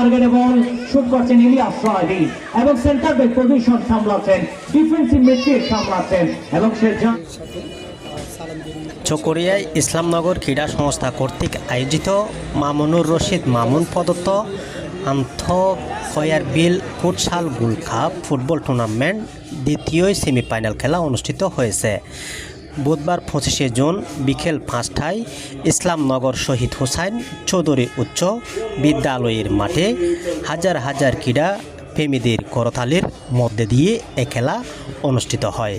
Target বল shoot করছেন ইলিয়াস সোহাইলি এবং centre back position সামলাচ্ছেন ডিফেন্সিভ মিডফিল্ড সামলাচ্ছেন এবং সে চকরিয়ায় ইসলামনগর ক্রীড়া সংস্থা কর্তৃক আয়োজিত মামুনুর রশিদ মামুন প্রদত্ত আন্থ খয়ার বিল ফুটসাল গুল কাপ ফুটবল টুর্নামেন্ট দ্বিতীয় সেমিফাইনাল খেলা অনুষ্ঠিত হয়েছে। বুধবার পঁচিশে জুন বিকেল পাঁচটায় ইসলামনগর শহীদ হুসাইন চৌধুরী উচ্চ বিদ্যালয়ের মাঠে হাজার হাজার ক্রীড়া প্রেমীদের করতালের মধ্যে দিয়ে এ খেলা অনুষ্ঠিত হয়।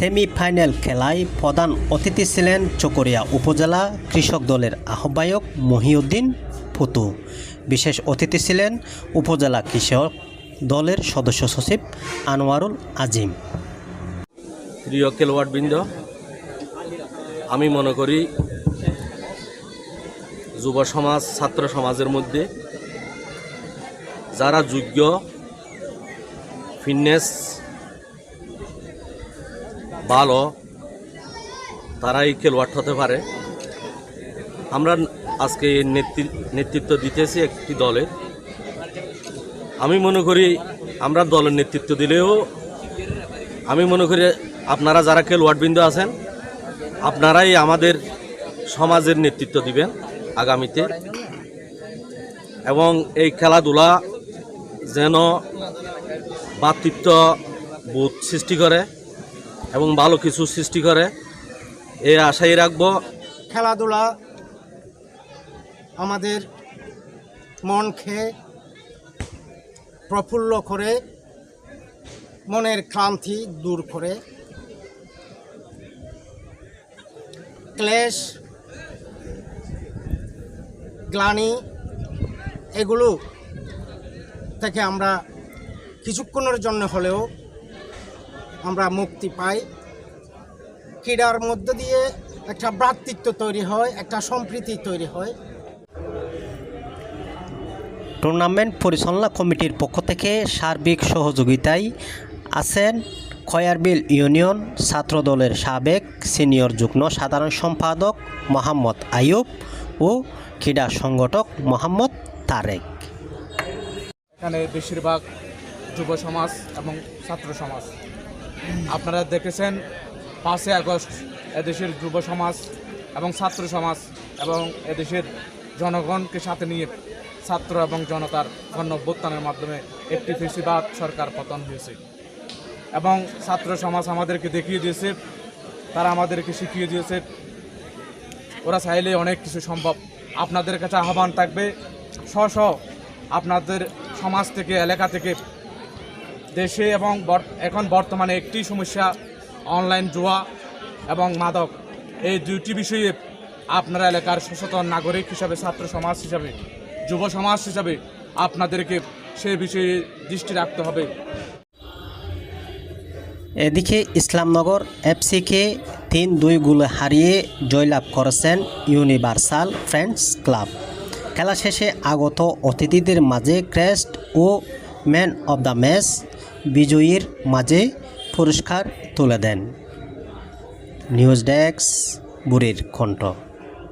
সেমিফাইনাল খেলায় প্রধান অতিথি ছিলেন চকরিয়া উপজেলা কৃষক দলের আহ্বায়ক মহিউদ্দিন ফুতু। বিশেষ অতিথি ছিলেন উপজেলা কৃষক দলের সদস্য সচিব আনোয়ারুল আজিম। প্রিয় খেলোয়াড়বৃন্দ, আমি মনে করি যুব সমাজ, ছাত্র সমাজের মধ্যে যারা যোগ্য ফিটনেস ভালো, তারাই খেলোয়াড় হতে পারে। আমরা আজকে নেতৃ- নেতৃত্ব দিতেছি একটি দলের। আমি মনে করি আমরা দলের নেতৃত্ব দিলেও, আমি মনে করি আপনারা যারা খেলোয়াড়বৃন্দ আছেন, আপনারাই আমাদের সমাজের নেতৃত্ব দিবেন আগামীতে। এবং এই খেলাধুলা যেন ভাতৃত্ব বোধ সৃষ্টি করে। এবং ভালো কিছু সৃষ্টি করে। এই আশাই রাখব। খেলাধুলা আমাদের মনকে প্রফুল্ল করে, মনের ক্লান্তি দূর করে। ক্লেশ, গ্লানি, এগুলো থেকে আমরা কিছুক্ষণের জন্য হলেও আমরা মুক্তি পাই। ক্রীড়ার মধ্য দিয়ে একটা ভ্রাতৃত্ব তৈরি হয় একটা সম্প্রীতি তৈরি হয়। টুর্নামেন্ট পরিচালনা কমিটির পক্ষ থেকে সার্বিক সহযোগিতায় আছেন খয়ারবিল ইউনিয়ন ছাত্র দলের সাবেক সিনিয়র যুগ্ম সাধারণ সম্পাদক মোহাম্মদ আইয়ুব ও ক্রীড়া সংগঠক মোহাম্মদ তারেক। এখানে বেশিরভাগ যুব সমাজ এবং ছাত্র সমাজ। আপনারা দেখেছেন পাঁচই আগস্ট এদেশের যুব সমাজ এবং ছাত্র সমাজ এবং এদেশের জনগণকে সাথে নিয়ে ছাত্র এবং জনতার গণঅভ্যুত্থানের মাধ্যমে একটি ফেসিবাদ সরকার পতন হয়েছে। এবং ছাত্র সমাজ আমাদেরকে দেখিয়ে দিয়েছে, তারা আমাদেরকে শিখিয়ে দিয়েছে, ওরা চাইলে অনেক কিছু সম্ভব। আপনাদের কাছে আহ্বান থাকবে স্ব আপনাদের সমাজ থেকে, এলাকা থেকে দেশে এবং এখন বর্তমানে একটি সমস্যা অনলাইন জুয়া এবং মাদক। এই দুইটি বিষয়ে আপনার এলাকার সচেতন নাগরিক হিসাবে, ছাত্র সমাজ হিসাবে, যুব সমাজ হিসাবে আপনাদেরকে সে বিষয়ে দৃষ্টি রাখতে হবে। এদিকে ইসলামনগর এফসিকে তিন দুই গোলে হারিয়ে জয়লাভ করেছেন ইউনিভার্সাল ফ্রেন্ডস ক্লাব। খেলা শেষে আগত অতিথিদের মাঝে ক্রেস্ট ও ম্যান অব দ্য ম্যাচ বিজয়ীর মাঝে পুরস্কার তুলে দেন। নিউজ ডেস্ক বুড়ির কণ্ঠ।